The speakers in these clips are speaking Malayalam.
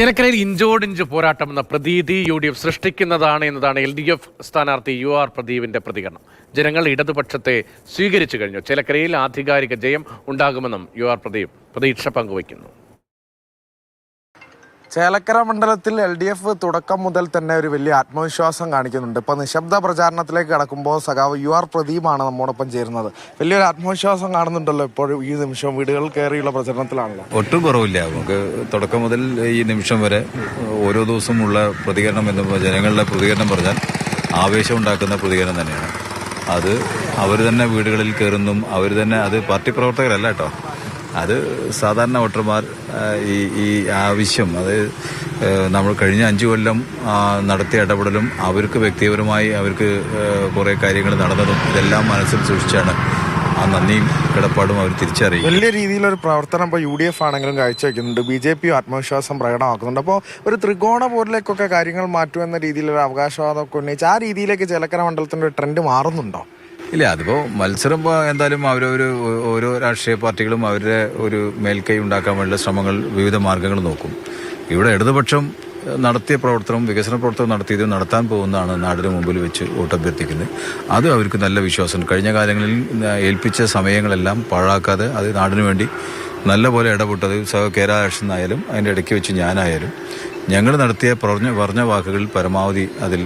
ചേലക്കരയിൽ ഇഞ്ചോടിഞ്ച് പോരാട്ടം എന്ന പ്രതീതി യു ഡി എഫ് സൃഷ്ടിക്കുന്നതാണ് എന്നതാണ് എൽ ഡി എഫ് സ്ഥാനാർത്ഥി യു ആർ പ്രദീപിന്റെ പ്രതികരണം. ജനങ്ങൾ ഇടതുപക്ഷത്തെ സ്വീകരിച്ചു കഴിഞ്ഞു. ചേലക്കരയിൽ ആധികാരിക ജയം ഉണ്ടാകുമെന്നും യു ആർ പ്രദീപ് പ്രതീക്ഷ പങ്കുവയ്ക്കുന്നു. ചേലക്കര മണ്ഡലത്തിൽ എൽ ഡി എഫ് തുടക്കം മുതൽ തന്നെ ഒരു വലിയ ആത്മവിശ്വാസം കാണിക്കുന്നുണ്ട്. ഇപ്പോൾ നിശബ്ദ പ്രചാരണത്തിലേക്ക് കടക്കുമ്പോൾ സഖാവ് യു ആർ പ്രദീപാണ് നമ്മോടൊപ്പം ചേരുന്നത്. വലിയൊരു ആത്മവിശ്വാസം കാണുന്നുണ്ടല്ലോ ഇപ്പോഴും ഈ നിമിഷം വീടുകൾ കയറിയുള്ള പ്രചരണത്തിലാണല്ലോ. ഒട്ടും കുറവില്ല. നമുക്ക് തുടക്കം മുതൽ ഈ നിമിഷം വരെ ഓരോ ദിവസമുള്ള പ്രതികരണം എന്ന് ജനങ്ങളുടെ പ്രതികരണം പറഞ്ഞാൽ ആവേശം ഉണ്ടാക്കുന്ന പ്രതികരണം തന്നെയാണ്. അത് അവർ തന്നെ വീടുകളിൽ കയറുന്നും അവർ തന്നെ അത് പാർട്ടി പ്രവർത്തകരല്ല കേട്ടോ. അത് സാധാരണ വോട്ടർമാർ ഈ ഈ ആവശ്യം അത് നമ്മൾ കഴിഞ്ഞ അഞ്ചു കൊല്ലം നടത്തിയ ഇടപെടലും അവർക്ക് വ്യക്തിപരമായി അവർക്ക് കുറേ കാര്യങ്ങൾ നടന്നതും ഇതെല്ലാം മനസ്സിൽ സൂക്ഷിച്ചാണ് ആ നന്ദിയും കിടപ്പാടും അവർ തിരിച്ചറിയും വലിയ രീതിയിലൊരു പ്രവർത്തനം ഇപ്പോൾ യു ഡി എഫ് ആണെങ്കിലും കാഴ്ചവെക്കുന്നുണ്ട്. ബി ജെ പി ആത്മവിശ്വാസം പ്രകടമാക്കുന്നുണ്ട്. അപ്പോൾ ഒരു ത്രികോണ പോരിലേക്കൊക്കെ കാര്യങ്ങൾ മാറ്റുമെന്ന രീതിയിലൊരു അവകാശവാദമൊക്കെ ഉന്നയിച്ച് ആ രീതിയിലേക്ക് ചേലക്കര മണ്ഡലത്തിന്റെ ട്രെൻഡ് മാറുന്നുണ്ടോ? ഇല്ല അതിപ്പോ മത്സരം എന്തായാലും അവരൊരു ഓരോ രാഷ്ട്രീയ പാർട്ടികളും അവരുടെ ഒരു മേൽക്കൈ ഉണ്ടാക്കാൻ വേണ്ടിയുള്ള ശ്രമങ്ങൾ വിവിധ മാർഗങ്ങൾ നോക്കും. ഇവിടെ ഇടതുപക്ഷം നടത്തിയ പ്രവർത്തനം വികസന പ്രവർത്തനം നടത്തിയത് നടത്താൻ പോകുന്നതാണ് നാടിന് മുമ്പിൽ വെച്ച് വോട്ടഭ്യർത്ഥിക്കുന്നത്. അത് അവർക്ക് നല്ല വിശ്വാസം. കഴിഞ്ഞ കാലങ്ങളിൽ ഏൽപ്പിച്ച സമയങ്ങളെല്ലാം പാഴാക്കാതെ അത് നാടിനു വേണ്ടി നല്ല പോലെ ഇടപെട്ടത് സഹ കേരളാക്ഷൻ ആയാലും അതിന്റെ ഇടയ്ക്ക് വെച്ച് ഞാനായാലും. ഞങ്ങൾ നടത്തിയ പറഞ്ഞ പറഞ്ഞ വാക്കുകളിൽ പരമാവധി അതിൽ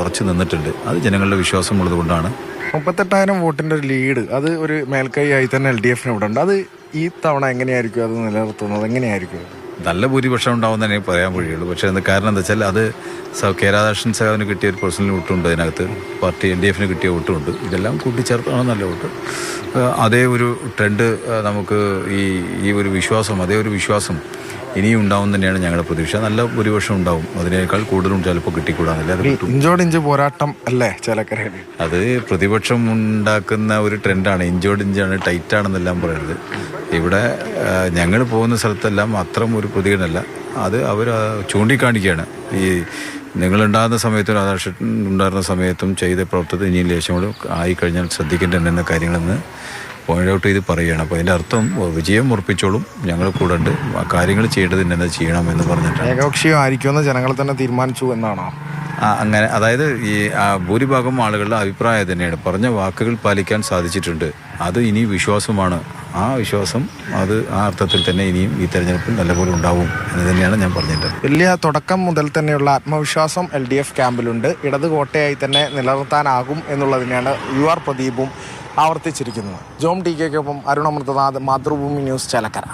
ഉറച്ചു നിന്നിട്ടുണ്ട്. അത് ജനങ്ങളുടെ വിശ്വാസമുള്ളത് കൊണ്ടാണ് മുപ്പത്തെട്ടായിരം വോട്ടിന്റെ ഒരു ലീഡ് അത് ഒരു മേൽക്കൈ ആയി തന്നെ എൽ ഡി എഫിന് ഇവിടെ ഉണ്ട്. അത് ഈ തവണ എങ്ങനെയായിരിക്കും അത് നിലനിർത്തുന്നത്? എങ്ങനെയായിരിക്കും? നല്ല ഭൂരിപക്ഷം ഉണ്ടാവുമെന്ന് തന്നെ പറയാൻ വഴിയുള്ളൂ. പക്ഷേ അത് കാരണം എന്താ വെച്ചാൽ അത് കെ രാധാകൃഷ്ണൻ സാഹിബിന് കിട്ടിയ ഒരു പേഴ്സണൽ വോട്ടുണ്ട് അതിനകത്ത്. പാർട്ടി എൻ ഡി എഫിന് കിട്ടിയ വോട്ടുമുണ്ട് ഇതെല്ലാം കൂട്ടിച്ചേർത്താണ് നല്ല വോട്ട്. അതേ ഒരു ട്രെൻഡ് നമുക്ക് ഈ ഈ ഒരു വിശ്വാസം അതേ ഒരു വിശ്വാസം ഇനിയും ഉണ്ടാവും തന്നെയാണ് ഞങ്ങളുടെ പ്രതീക്ഷ. നല്ല ഭൂരിപക്ഷം ഉണ്ടാവും. അതിനേക്കാൾ കൂടുതലും ചിലപ്പോൾ കിട്ടിക്കൂടാന്നില്ല. ഇഞ്ചോടിഞ്ച് പോരാട്ടം അല്ലേ ചേലക്കരയിൽ? അത് പ്രതിപക്ഷം ഉണ്ടാക്കുന്ന ഒരു ട്രെൻഡാണ്. ഇഞ്ചോട് ഇഞ്ചാണ് ടൈറ്റ് ആണെന്നെല്ലാം പറയുന്നത് ഇവിടെ ഞങ്ങൾ പോകുന്ന സ്ഥലത്തെല്ലാം അത്രയും ഒരു പ്രതികരണമല്ല. അത് അവർ ചൂണ്ടിക്കാണിക്കുകയാണ്. ഈ നിങ്ങളുണ്ടാകുന്ന സമയത്തും രാധാകൃഷ്ണൻ ഉണ്ടായിരുന്ന സമയത്തും ചെയ്ത പ്രവർത്തനം ഇനിയും ലേശം കൂടെ ആയിക്കഴിഞ്ഞാൽ ശ്രദ്ധിക്കേണ്ട എന്ന കാര്യങ്ങളെന്ന് പോയിന്റ് ഔട്ട് ചെയ്ത് പറയുകയാണ്. അപ്പോൾ അതിന്റെ അർത്ഥം വിജയം ഉറപ്പിച്ചോളും. ഞങ്ങൾ കൂടെ ഉണ്ട് ആ കാര്യങ്ങൾ ചെയ്യേണ്ടത് ഇന്നത് ചെയ്യണം എന്ന് പറഞ്ഞിട്ട് ഏകപക്ഷീയം ആയിരിക്കുമെന്ന് ജനങ്ങൾ തന്നെ തീരുമാനിച്ചു എന്നാണോ? ആ, അങ്ങനെ അതായത് ഈ ഭൂരിഭാഗം ആളുകളുടെ അഭിപ്രായം തന്നെയാണ് പറഞ്ഞ വാക്കുകൾ പാലിക്കാൻ സാധിച്ചിട്ടുണ്ട്. അത് ഇനി വിശ്വാസമാണ്. ആ വിശ്വാസം അത് ആ അർത്ഥത്തിൽ തന്നെ ഇനിയും ഈ തെരഞ്ഞെടുപ്പിൽ നല്ലപോലെ ഉണ്ടാവും എന്ന് തന്നെയാണ് ഞാൻ പറഞ്ഞത് വലിയ തുടക്കം മുതൽ തന്നെയുള്ള ആത്മവിശ്വാസം എൽ ഡി എഫ് ക്യാമ്പിലുണ്ട്. ഇടത് കോട്ടയായി തന്നെ നിലനിർത്താനാകും എന്നുള്ളതിനെയാണ് യു ആർ പ്രദീപും ആവർത്തിച്ചിരിക്കുന്നത്. ജോം ടി കെക്കൊപ്പം അരുണമൃതനാഥ് മാതൃഭൂമി ന്യൂസ് ചേലക്കര.